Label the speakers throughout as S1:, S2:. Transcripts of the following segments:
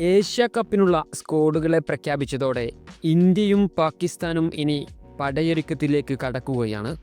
S1: Asia കപ്പിനുള്ള സ്ക്വാഡുകളെ പ്രഖ്യാപിച്ചതോടെ ഇന്ത്യയും പാകിസ്ഥാനും ഇനി പടയൊരുക്കത്തിലേക്ക് കടക്കുകയാണ്.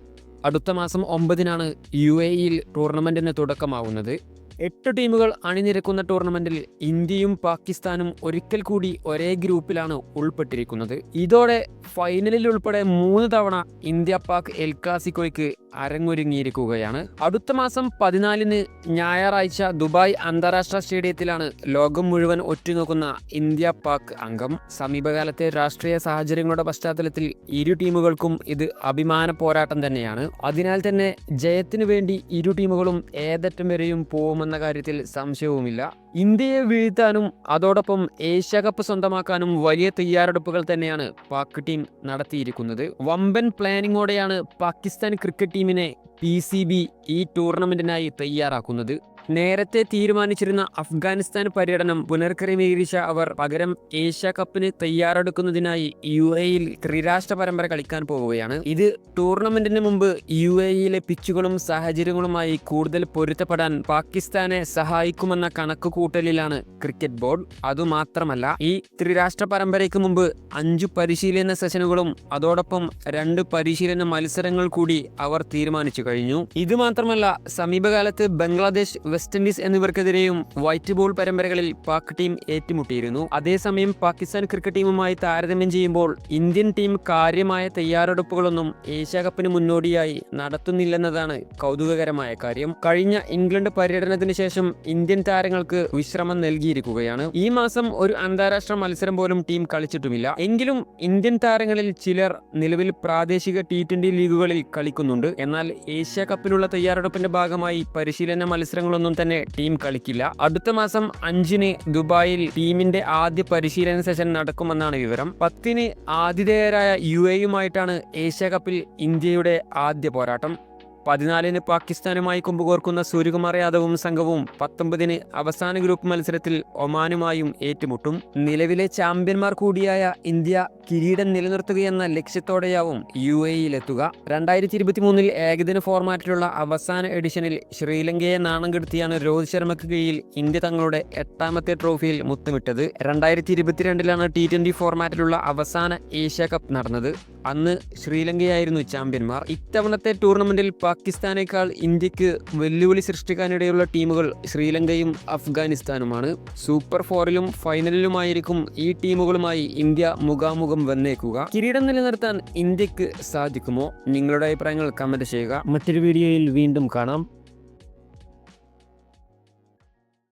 S1: അടുത്ത മാസം ഒമ്പതിനാണ് യു എ ഇയിൽ ടൂർണമെന്റിന് തുടക്കമാവുന്നത്. എട്ട് ടീമുകൾ അണിനിരക്കുന്ന ടൂർണമെന്റിൽ ഇന്ത്യയും പാകിസ്ഥാനും ഒരിക്കൽ കൂടി ഒരേ ഗ്രൂപ്പിലാണ് ഉൾപ്പെട്ടിരിക്കുന്നത്. ഇതോടെ ഫൈനലിൽ ഉൾപ്പെടെ മൂന്ന് തവണ ഇന്ത്യ പാക് എൽ ക്ലാസിക്കോയ്ക്ക് അരങ്ങൊരുങ്ങിയിരിക്കുകയാണ്. അടുത്ത മാസം പതിനാലിന് ഞായറാഴ്ച ദുബായ് അന്താരാഷ്ട്ര സ്റ്റേഡിയത്തിലാണ് ലോകം മുഴുവൻ ഒറ്റുനോക്കുന്ന ഇന്ത്യ പാക് അംഗം. സമീപകാലത്തെ രാഷ്ട്രീയ സാഹചര്യങ്ങളുടെ പശ്ചാത്തലത്തിൽ ഇരു ടീമുകൾക്കും ഇത് അഭിമാന പോരാട്ടം തന്നെയാണ്. അതിനാൽ തന്നെ ജയത്തിനു വേണ്ടി ഇരു ടീമുകളും ഏതറ്റം വരെയും പോകുമെന്ന കാര്യത്തിൽ സംശയവുമില്ല. ഇന്ത്യയെ വീഴ്ത്താനും അതോടൊപ്പം ഏഷ്യ കപ്പ് സ്വന്തമാക്കാനും വലിയ തയ്യാറെടുപ്പുകൾ തന്നെയാണ് പാക് ടീം നടത്തിയിരിക്കുന്നത്. വമ്പൻ പ്ലാനിങ്ങോടെയാണ് പാകിസ്ഥാൻ ക്രിക്കറ്റ് ടീമിനെ പി സി ബി ഈ ടൂർണമെന്റിനായി തയ്യാറാക്കുന്നത്. നേരത്തെ തീരുമാനിച്ചിരുന്ന അഫ്ഗാനിസ്ഥാൻ പര്യടനം പുനർക്രമീകരിച്ച അവർ പകരം ഏഷ്യ കപ്പിന് തയ്യാറെടുക്കുന്നതിനായി യു എയിൽ ത്രിരാഷ്ട്ര പരമ്പര കളിക്കാൻ പോവുകയാണ്. ഇത് ടൂർണമെന്റിന് മുമ്പ് യു എയിലെ പിച്ചുകളും സാഹചര്യങ്ങളുമായി കൂടുതൽ പൊരുത്തപ്പെടാൻ പാകിസ്ഥാനെ സഹായിക്കുമെന്ന കണക്കുകൂട്ടലിലാണ് ക്രിക്കറ്റ് ബോർഡ്. അതുമാത്രമല്ല ഈ ത്രിരാഷ്ട്ര പരമ്പരയ്ക്ക് മുമ്പ് അഞ്ചു പരിശീലന സെഷനുകളും അതോടൊപ്പം രണ്ട് പരിശീലന മത്സരങ്ങൾ കൂടി അവർ തീരുമാനിച്ചു കഴിഞ്ഞു. ഇത് മാത്രമല്ല സമീപകാലത്ത് ബംഗ്ലാദേശ് വെസ്റ്റ് ഇൻഡീസ് എന്നിവർക്കെതിരെയും വൈറ്റ് ബോൾ പരമ്പരകളിൽ പാക് ടീം ഏറ്റുമുട്ടിയിരുന്നു. അതേസമയം പാകിസ്ഥാൻ ക്രിക്കറ്റ് ടീമുമായി താരതമ്യം ചെയ്യുമ്പോൾ ഇന്ത്യൻ ടീം കാര്യമായ തയ്യാറെടുപ്പുകളൊന്നും ഏഷ്യാകപ്പിന് മുന്നോടിയായി നടത്തുന്നില്ലെന്നതാണ് കൗതുകകരമായ കാര്യം. കഴിഞ്ഞ ഇംഗ്ലണ്ട് പര്യടനത്തിന് ശേഷം ഇന്ത്യൻ താരങ്ങൾക്ക് വിശ്രമം നൽകിയിരിക്കുകയാണ്. ഈ മാസം ഒരു അന്താരാഷ്ട്ര മത്സരം പോലും ടീം കളിച്ചിട്ടുമില്ല. എങ്കിലും ഇന്ത്യൻ താരങ്ങളിൽ ചിലർ നിലവിൽ പ്രാദേശിക ടി ട്വന്റി ലീഗുകളിൽ കളിക്കുന്നുണ്ട്. എന്നാൽ ഏഷ്യ കപ്പിനുള്ള തയ്യാറെടുപ്പിന്റെ ഭാഗമായി പരിശീലന മത്സരങ്ങളൊന്നും തന്നെ ടീം കളിക്കില്ല. അടുത്ത മാസം അഞ്ചിന് ദുബായിൽ ടീമിന്റെ ആദ്യ പരിശീലന സെഷൻ നടക്കുമെന്നാണ് വിവരം. പത്തിന് ആതിഥേയരായ യു എയുമായിട്ടാണ് ഏഷ്യ കപ്പിൽ ഇന്ത്യയുടെ ആദ്യ പോരാട്ടം. പതിനാലിന് പാകിസ്ഥാനുമായി കുമ്പുകോർക്കുന്ന സൂര്യകുമാർ യാദവും സംഘവും പത്തൊമ്പതിന് അവസാന ഗ്രൂപ്പ് മത്സരത്തിൽ ഒമാനുമായും ഏറ്റുമുട്ടും. നിലവിലെ ചാമ്പ്യന്മാർ കൂടിയായ ഇന്ത്യ കിരീടം നിലനിർത്തുകയെന്ന ലക്ഷ്യത്തോടെയാവും യു എയിലെത്തുക രണ്ടായിരത്തി ഇരുപത്തി മൂന്നിൽ ഏകദിന ഫോർമാറ്റിലുള്ള അവസാന എഡിഷനിൽ ശ്രീലങ്കയെ നാണം കെടുത്തിയാണ് രോഹിത് ശർമ്മയ്ക്ക് കീഴിൽ ഇന്ത്യ തങ്ങളുടെ എട്ടാമത്തെ ട്രോഫിയിൽ മുത്തമിട്ടത്. രണ്ടായിരത്തി ഇരുപത്തിരണ്ടിലാണ് ടി ട്വന്റി ഫോർമാറ്റിലുള്ള അവസാന ഏഷ്യ കപ്പ് നടന്നത്. അന്ന് ശ്രീലങ്കയായിരുന്നു ചാമ്പ്യന്മാർ. ഇത്തവണത്തെ ടൂർണമെന്റിൽ പാകിസ്ഥാനേക്കാൾ ഇന്ത്യയ്ക്ക് വെല്ലുവിളി സൃഷ്ടിക്കാനിടയുള്ള ടീമുകൾ ശ്രീലങ്കയും അഫ്ഗാനിസ്ഥാനുമാണ്. സൂപ്പർ ഫോറിലും ഫൈനലിലുമായിരിക്കും ഈ ടീമുകളുമായി ഇന്ത്യ മുഖാമുഖം വന്നേക്കുക. കിരീടം നിലനിർത്താൻ ഇന്ത്യയ്ക്ക് സാധിക്കുമോ? നിങ്ങളുടെ അഭിപ്രായങ്ങൾ കമന്റ് ചെയ്യുക. മറ്റൊരു വീഡിയോയിൽ വീണ്ടും കാണാം.